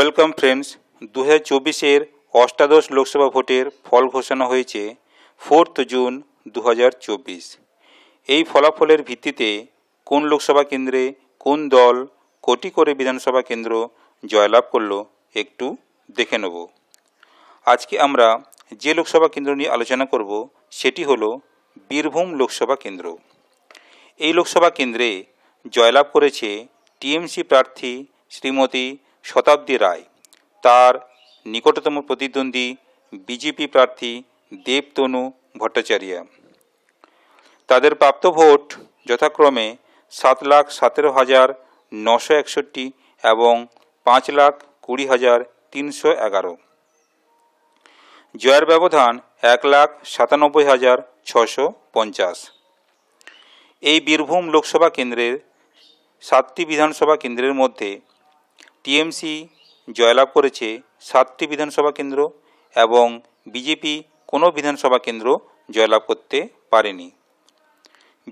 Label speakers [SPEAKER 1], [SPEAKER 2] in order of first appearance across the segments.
[SPEAKER 1] Welcome friends দু হাজার চব্বিশের অষ্টাদশ লোকসভা ভোটের ফল ঘোষণা হয়েছে ফোর্থ জুন দু হাজার চব্বিশ। এই ফলাফলের ভিত্তিতে কোন লোকসভা কেন্দ্রে কোন দল কোটি করে বিধানসভা কেন্দ্র জয়লাভ করল একটু দেখে নেব। আজকে আমরা যে লোকসভা কেন্দ্র নিয়ে আলোচনা করব সেটি হলো বীরভূম লোকসভা কেন্দ্র। এই লোকসভা কেন্দ্রে জয়লাভ করেছে টিএমসি প্রার্থী শ্রীমতী শতাব্দী রায়। তার নিকটতম প্রতিদ্বন্দ্বী বিজেপি প্রার্থী দেবতনু ভট্টাচার্য। তাদের প্রাপ্ত ভোট যথাক্রমে সাত লাখ সতেরো হাজার নশো একষট্টি এবং পাঁচ লাখ কুড়ি হাজার তিনশো এগারো। জয়ের ব্যবধান এক লাখ সাতানব্বই হাজার ছশো পঞ্চাশ। এই বীরভূম লোকসভা কেন্দ্রের সাতটি বিধানসভা কেন্দ্রের মধ্যে টিএমসি জয়লাভ করেছে সাতটি বিধানসভা কেন্দ্র এবং বিজেপি কোনো বিধানসভা কেন্দ্র জয়লাভ করতে পারেনি।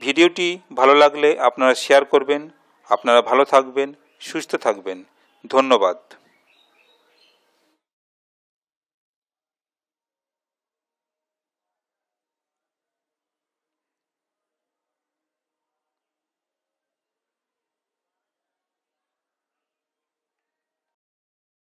[SPEAKER 1] ভিডিওটি ভালো লাগলে আপনারা শেয়ার করবেন, আপনারা ভালো থাকবেন, সুস্থ থাকবেন। ধন্যবাদ।